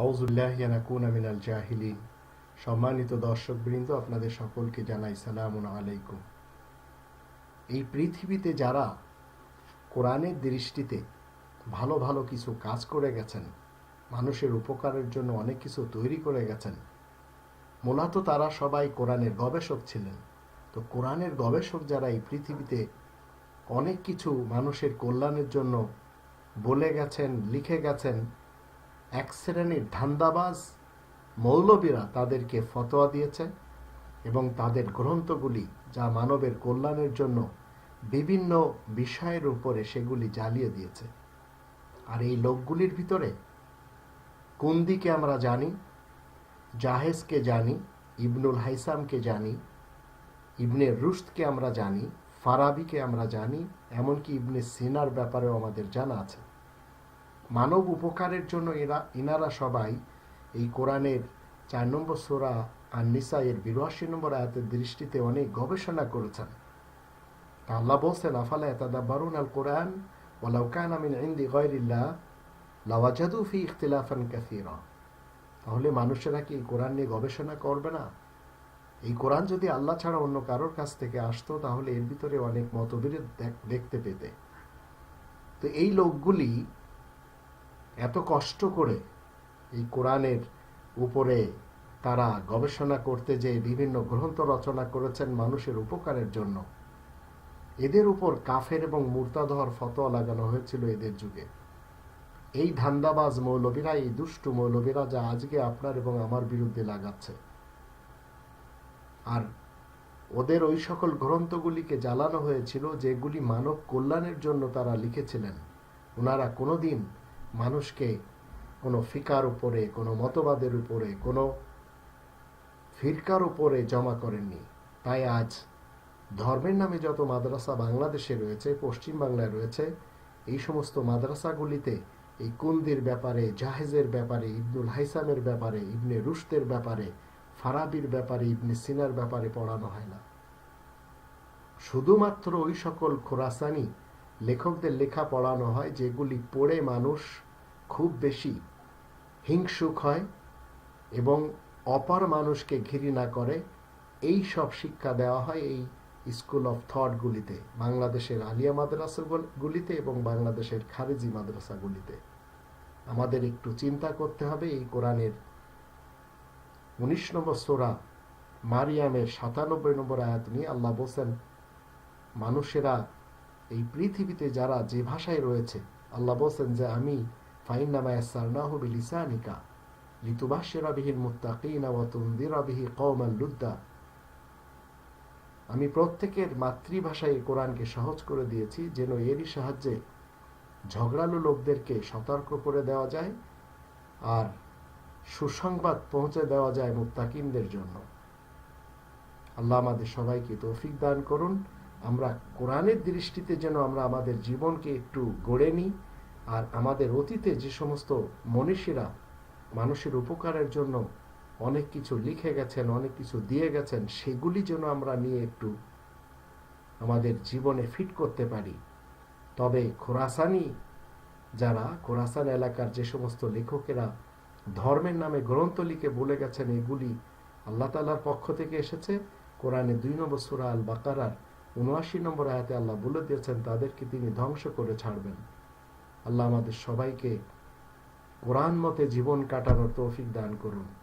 আউজুল্লাহিয়ানাকুন আমিনাল জাহিলিন। সম্মানিত দর্শকবৃন্দ, আপনাদের সকলকে জানাই সালাম আলাইকুম। এই পৃথিবীতে যারা কোরআনের দৃষ্টিতে ভালো ভালো কিছু কাজ করে গেছেন, মানুষের উপকারের জন্য অনেক কিছু তৈরি করে গেছেন, মূলত তারা সবাই কোরআনের গবেষক ছিলেন। তো কোরআনের গবেষক যারা এই পৃথিবীতে অনেক কিছু মানুষের কল্যাণের জন্য বলে গেছেন, লিখে গেছেন এক শ্রেণির ধান্দাবাজ মৌলবীরা তাদেরকে ফতোয়া দিয়েছে এবং তাদের গ্রন্থগুলি যা মানবের কল্যাণের জন্য বিভিন্ন বিষয়ের উপরে সেগুলি জ্বালিয়ে দিয়েছে। আর এই লোকগুলির ভিতরে কুন্দিকে আমরা জানি? জাহেজকে জানি, ইবনুল হাইসামকে জানি, ইবনে রুশদকে আমরা জানি, ফারাবিকে আমরা জানি, এমনকি ইবনে সিনার ব্যাপারেও আমাদের জানা আছে। মানব উপকারের জন্য এরা এনারা সবাই এই কোরআনের চার নম্বর সোরা আর নিসা এর বিরাশি নম্বর আয়াতের দৃষ্টিতে অনেক গবেষণা করেছেন। আল্লাহ বলছেন, আফালা এতাদা বারুন আল কোরআন ওলাউ কান আমিন ইন্দি গয়রিল্লাহ লাওয়াজাদু ফি ইখতিলাফান কাসীরা। তাহলে মানুষেরা কি এই কোরআন নিয়ে গবেষণা করবে না? এই কোরআন যদি আল্লাহ ছাড়া অন্য কারোর কাছ থেকে আসতো, তাহলে এর ভিতরে অনেক মতবিরোধ দেখতে পেতে। তো এই লোকগুলি এত কষ্ট করে এই কোরআনের উপরে তারা গবেষণা করতে যে বিভিন্ন গ্রন্থ রচনা করেছেন মানুষের উপকারের জন্য। এদের উপর কাফের এবং মুরতাদহর ফতোয়া লাগানো হয়েছিল এদের যুগে। এই ধান্দাবাজ মৌলবীরা, এই দুষ্টু মৌলবীরা যা আজকে আপনার এবং আমার বিরুদ্ধে লাগাচ্ছে। আর ওদের ওই সকল গ্রন্থগুলিকে জ্বালানো হয়েছিল যেগুলি মানব কল্যাণের জন্য তারা লিখেছিলেন। ওনারা কোনোদিন মানুষকে কোনো ফিকার উপরে, কোনো মতবাদের উপরে, কোনো ফিরকার উপরে জমা করেননি। তাই আজ ধর্মের নামে যত মাদ্রাসা বাংলাদেশে রয়েছে পশ্চিম বাংলায় রয়েছে, এই সমস্ত মাদ্রাসাগুলিতে এই কুন্দির ব্যাপারে, জাহেজের ব্যাপারে, ইবনুল হাইসামের ব্যাপারে, ইবনে রুশদের ব্যাপারে, ফারাবির ব্যাপারে, ইবনে সিনার ব্যাপারে পড়ানো হয় না। শুধুমাত্র ওই সকল খোরাসানি লেখকদের লেখা পড়ানো হয় যেগুলি পড়ে মানুষ খুব বেশি হিংসুক হয় এবং অপর মানুষকে ঘৃণা করে। এই সব শিক্ষা দেওয়া হয় এই স্কুল অফ থটগুলিতে বাংলাদেশের আলিয়া মাদ্রাসাগুলিতে এবং বাংলাদেশের খারেজি মাদ্রাসাগুলিতে আমাদের একটু চিন্তা করতে হবে এই কোরআনের উনিশ নম্বর সোরা মারিয়ামের সাতানব্বই নম্বর আয়াত নিয়ে। আল্লাহ বলছেন, মানুষেরা এই পৃথিবীতে যারা যে ভাষায় রয়েছে, আল্লাহ বলছেন যে, আমি ফাইনামায়াসারনাহু বিলিসানিকা লিতুবাশিরা বিহিল মুত্তাকিনা ওয়া কওমান লুদ্দা। আমি প্রত্যেকের মাতৃভাষায় কোরআনকে সহজ করে দিয়েছি, যেন এরই সাহায্যে ঝগড়ালু লোকদেরকে সতর্ক করে দেওয়া যায় আর সুসংবাদ পৌঁছে দেওয়া যায় মুত্তাকিনদের জন্য। আল্লাহ আমাদের সবাইকে তৌফিক দান করুন। আমরা কোরআনের দৃষ্টিতে যেন আমরা আমাদের জীবনকে একটু গড়ে নিই আর আমাদের অতীতে যে সমস্ত মনীষীরা মানুষের উপকারের জন্য অনেক কিছু লিখে গেছেন, অনেক কিছু দিয়ে গেছেন, সেগুলি যেন আমরা নিয়ে একটু আমাদের জীবনে ফিট করতে পারি। তবে খোরাসানি যারা, খোরাসান এলাকার যে সমস্ত লেখকেরা ধর্মের নামে গ্রন্থ লিখে বলে গেছেন, এগুলি আল্লাহ তালার পক্ষ থেকে এসেছে। কোরআনে দুই নম্বর সুরা আল বাকারার উনআশি নম্বর আয়াতে আল্লাহ বলে দিয়েছেন, তাদেরকে তিনি ধ্বংস করে ছাড়বেন। আল্লাহ আমাদের সবাইকে কোরআন মতে জীবন কাটানোর তৌফিক দান করুন।